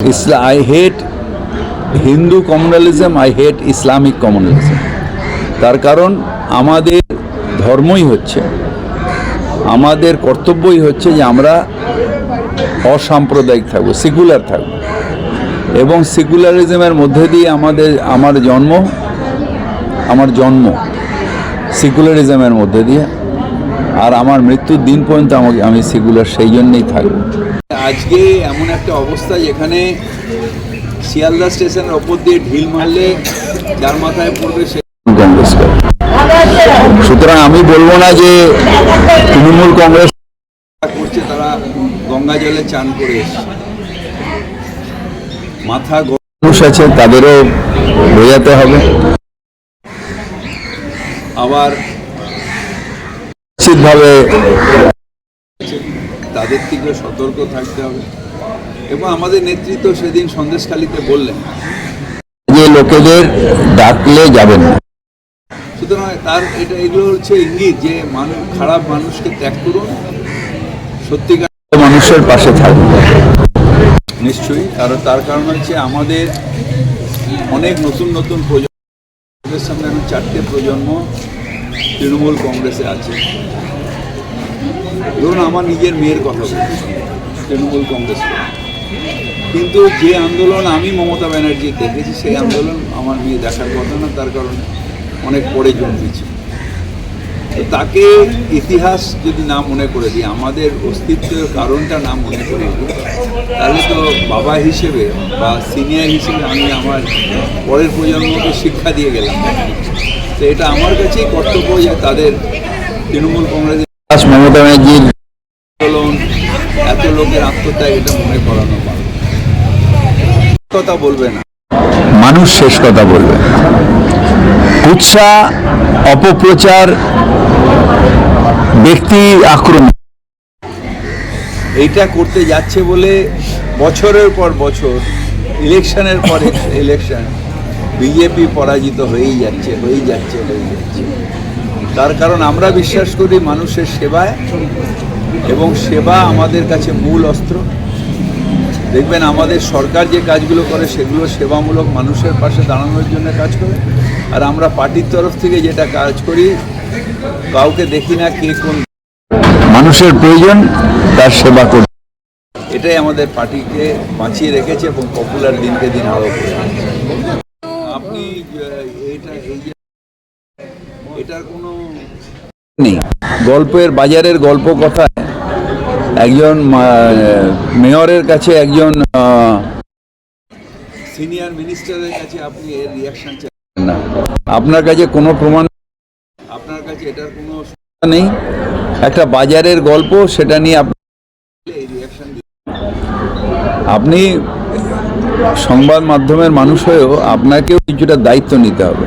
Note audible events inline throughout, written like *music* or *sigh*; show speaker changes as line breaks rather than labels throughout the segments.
I hate Hindu communalism I hate Islamic communalism তার কারণ আমাদের ধর্মই হচ্ছে, আমাদের কর্তব্যই হচ্ছে যে আমরা অসাম্প্রদায়িক থাকব সেকুলার থাকব। এবং সেকুলারিজমের মধ্যে দিয়ে আমাদের, আমার জন্ম আমার জন্ম সেকুলারিজমের মধ্যে দিয়ে, আর আমার মৃত্যুর দিন পর্যন্ত আমাকে, আমি সেকুলার সেই জন্যেই থাকব। আজকে এমন একটা অবস্থা যেখানে শিয়ালদা স্টেশনের ওপর দিয়ে ঢিল মারলে যার মাথায় পড়বে সে কংগ্রেসকে সুতরাং আমি বলব না যে তৃণমূল কংগ্রেস করছে তারা গঙ্গা জলে চান করে মাথা মানুষ আছে তাদেরও বোঝাতে হবে। আবার নিশ্চিতভাবে তাদের থেকে সতর্ক থাকতে হবে। এবং আমাদের নেতৃত্ব সেদিন সন্দেশখালিতে বললেন যে লোকেদের ডাকলে যাবেন না। সুতরাং তার এটা এগুলো হচ্ছে ইঙ্গিত যে মানুষ খারাপ মানুষকে ত্যাগ করুন সত্যিকার মানুষের পাশে থাকুন। নিশ্চয়ই কারণ তার কারণ হচ্ছে আমাদের অনেক নতুন নতুন প্রজন্ম আমাদের সামনে এখন চারটে প্রজন্ম তৃণমূল কংগ্রেসে আছে। ধরুন, আমার নিজের মেয়ের কথা বলছি তৃণমূল কংগ্রেস কিন্তু যে আন্দোলন আমি মমতা ব্যানার্জি দেখেছি, সেই আন্দোলন আমার মেয়ে দেখার কথা না, তার কারণে অনেক পরে জন্মেছে। তাকে ইতিহাস যদি না মনে করে দিই, আমাদের অস্তিত্বের কারণটা না মনে করে দিই, তাহলে তো বাবা হিসেবে বা সিনিয়র হিসেবে আমি আমার পরের প্রজন্মকে শিক্ষা দিয়ে গেলাম। তো এটা আমার কাছেই কর্তব্য যে তাদের তৃণমূল কংগ্রেস মমতা ব্যানার্জির আন্দোলন এত লোকের আত্মত্যাগ এটা মনে করানো কথা বলবে না। মানুষ শেষ কথা বলবে। কুৎসা অপপ্রচার ব্যক্তি আক্রমণ। এইটা করতে যাচ্ছে বলে বছরের পর বছর ইলেকশনের পর *laughs* ইলেকশন বিজেপি পরাজিত হয়েই যাচ্ছে হয়েই যাচ্ছে হয়েই যাচ্ছে। তার কারণ আমরা বিশ্বাস করি মানুষের সেবায় এবং সেবা আমাদের কাছে মূল অস্ত্র। দেখবেন আমাদের সরকার যে কাজগুলো করে সেগুলো সেবামূলক মানুষের পাশে দাঁড়ানোর জন্য কাজ করে। আর আমরা পার্টির তরফ থেকে যেটা কাজ করি, কাউকে দেখি না কে কোন মানুষের প্রয়োজন, তার সেবা করতে এটাই আমাদের পার্টিকে বাঁচিয়ে রেখেছে এবং পপুলার দিনকে দিন আরও আপনি এটা এই যে এটার কোনো নেই। গল্পের বাজারের গল্প কথায় একজন মেয়রের কাছে একজন সিনিয়র মিনিস্টারের কাছে আপনি এর রিয়াকশন চাইবেন না। আপনার কাছে কোনো প্রমাণ আপনার কাছে এটার কোনো নেই। একটা বাজারের গল্প সেটা নিয়ে আপনি আপনি সংবাদ মাধ্যমের মানুষ হয়েও আপনাকেও কিছুটা দায়িত্ব নিতে হবে।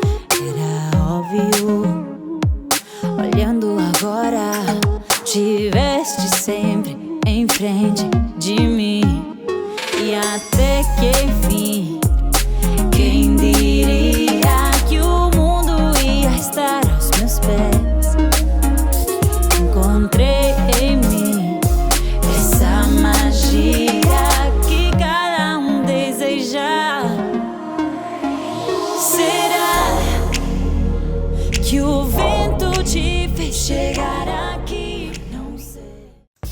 Óbvio. Olhando agora, tiveste sempre em frente de mim.